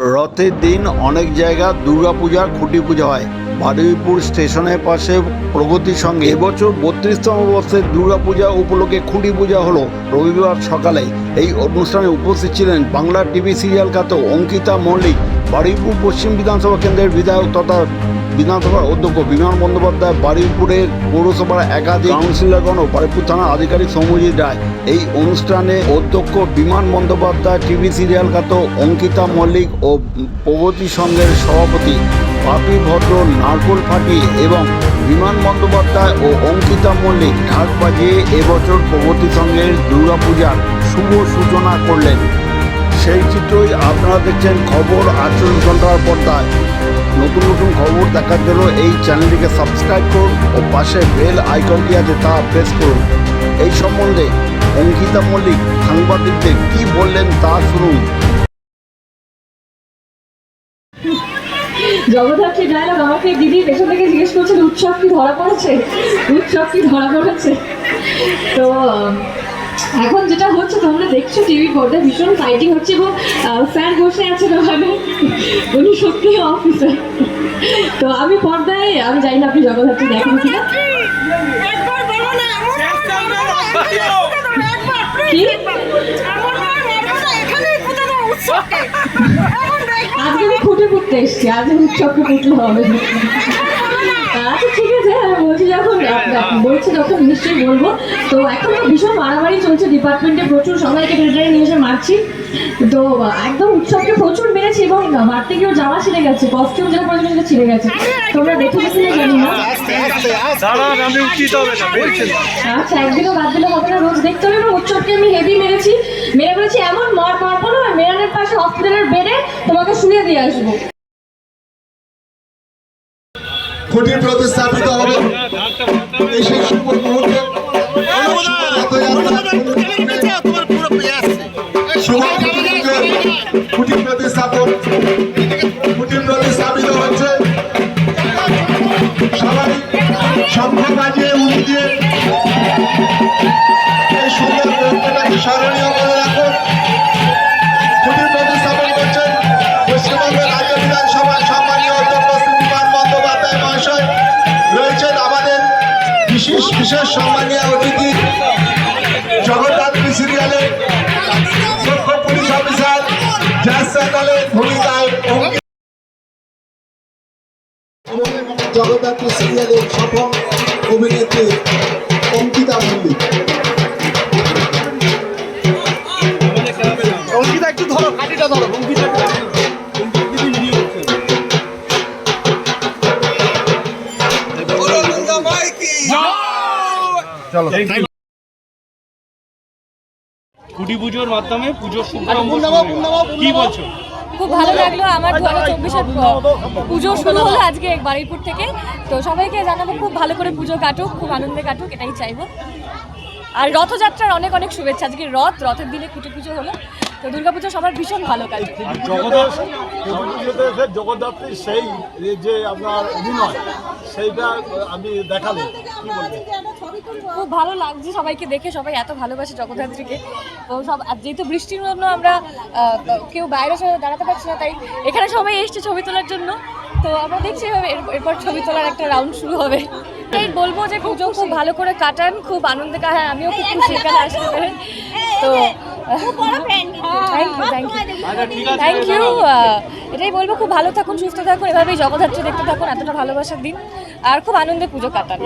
রথের দিন অনেক জায়গা দুর্গাপূজার খুঁটি পূজা হয়। বারুইপুর স্টেশনের পাশে প্রগতির সঙ্গে এবছর বত্রিশতম বর্ষের দুর্গাপূজা উপলক্ষে খুঁটি পূজা হলো রবিবার সকালে। এই অনুষ্ঠানে উপস্থিত ছিলেন বাংলা টিভি সিরিয়াল খ্যাত অঙ্কিতা মল্লিক, বারুইপুর পশ্চিম বিধানসভা কেন্দ্রের বিধায়ক তথা বিধানসভার অধ্যক্ষ বিমান বন্দ্যোপাধ্যায়, বারুইপুরের পৌরসভার একাধিক কাউন্সিলরগণ বারুইপুর থানার আধিকারিক সৌম্যজিৎ রায়। এই অনুষ্ঠানে অধ্যক্ষ বিমান বন্দ্যোপাধ্যায়, টিভি সিরিয়াল খ্যাত অঙ্কিতা মল্লিক ও প্রগতি সংঘের সভাপতি পাপি ভদ্র নারকোল ফাটিয়ে এবং বিমান বন্দ্যোপাধ্যায় ও অঙ্কিতা মল্লিক ঢাক বাজিয়ে এবছর প্রগতি সংঘের দুর্গাপূজার শুভ সূচনা করলেন। সেই চিত্রই আপনারা দেখছেন খবর আটচল্লিশ ঘণ্টার পর্দায়। নতুন নতুন খবর দেখার জন্য এই চ্যানেলটিকে সাবস্ক্রাইব করুন ও পাশে বেল আইকনটি আছে তা প্রেস করুন। এই সম্বন্ধে অঙ্কিতা মল্লিক সাংবাদিকদের কি বললেন তা শুনুন। জগদ্ধাত্রী আমাকে দিদি পেছন থেকে জিজ্ঞেস করছেন উৎসব কি ধরা পড়েছে? উৎসব কি ধরা পড়েছে? তো এখন যেটা হচ্ছে তোমরা দেখছ টিভি পর্দায় ভীষণ ফাইটিং হচ্ছে এবং স্যার বসে আছেন ওখানে। উনি সত্যি অফিসার তো আমি পর্দায় আমি জানি না আপনি জগদ্ধাত্রী দেখেন কিনা। আজকে আমি খুঁটে ফুটতে এসছি আজ উৎসবকে ফুটলে হবে আচ্ছা ঠিক আছে আমি বলছি যখন বলছি যখন নিশ্চয়ই বলব। তো এখন তো ভীষণ মারামারি চলছে ডিপার্টমেন্টে প্রচুর সবাইকে টেনে নিয়ে এসে মারছি। তো একদম উৎসবকে প্রচুর মেরেছি এবং মারতে গিয়েও জামা ছিঁড়ে গেছে কস্টিউম যেটা পড়েছিল সেটা ছিঁড়ে গেছে। তোমরা দেখে গেছিলে জানি না? দাঁড়ান আমি উচিত হবে না আচ্ছা একদিনও বাদ দিলে হবে না রোজ দেখতে হবে এবং উৎসবকে আমি হেভি মেরেছি। মেরে বলেছি এমন মার মারবো না মেরানের পাশে হসপিটালের বেডে তোমাকে শুয়ে দিয়ে আসব। খুঁটি প্রতিস্থাপিত হবে। এই সেই শুভ মুহূর্তে খুঁটি প্রতিস্থাপন খুঁটি প্রতিস্থাপিত হচ্ছে বিশেষ সম্মানীয় অতিথি জগদ্ধাত্রী সিরিয়ালে মুখ্য পুলিশ অফিসার জাজ ভূমিকায় জগদ্ধাত্রী সিরিয়ালের সফল অভিনেত্রী অঙ্কিতা মল্লিক। অঙ্কিতা, একটু ধরো ধরো, অঙ্কিতা। চলো। কুড়ি পুজোর মাধ্যমে পুজোর শুভারম্ভ। কি বলছো? খুব ভালো লাগল আমার দু হাজার চব্বিশের পুজো শুরু হলো আজকে বারুইপুর থেকে। তো সবাইকে জানাব খুব ভালো করে পুজো কাটুক খুব আনন্দে কাটুক এটাই চাইব। আর রথযাত্রার অনেক অনেক শুভেচ্ছা। আজকে রথ রথের দিনে কুটি পুজো হলো। তো দুর্গাপুজো সবার ভীষণ ভালো কাটুক। আর জগদ্ধাত্রী সেই যে আপনার অভিনয় সেইটা আমি দেখালে কি বলবেন খুব ভালো লাগছে সবাইকে দেখে সবাই এত ভালোবাসে জগদ্ধাত্রীকে তো সব আর যেহেতু বৃষ্টির জন্য আমরা কেউ বাইরে এসে দাঁড়াতে পারছি না তাই এখানে সবাই এসছে ছবি তোলার জন্য। তো আমরা দেখছি এভাবে এরপর ছবি তোলার একটা রাউন্ড শুরু হবে। এই বলব যে পুজো খুব ভালো করে কাটান খুব আনন্দে কাটান আমিও খুব খুশি এখানে আসতে পেরে তো thank you thank you thank you এটাই বলব খুব ভালো থাকুন সুস্থ থাকুন এভাবেই জগদ্ধাত্রী দেখতে থাকুন এতটা ভালোবাসার দিন। আর খুব আনন্দে পুজো কাটান।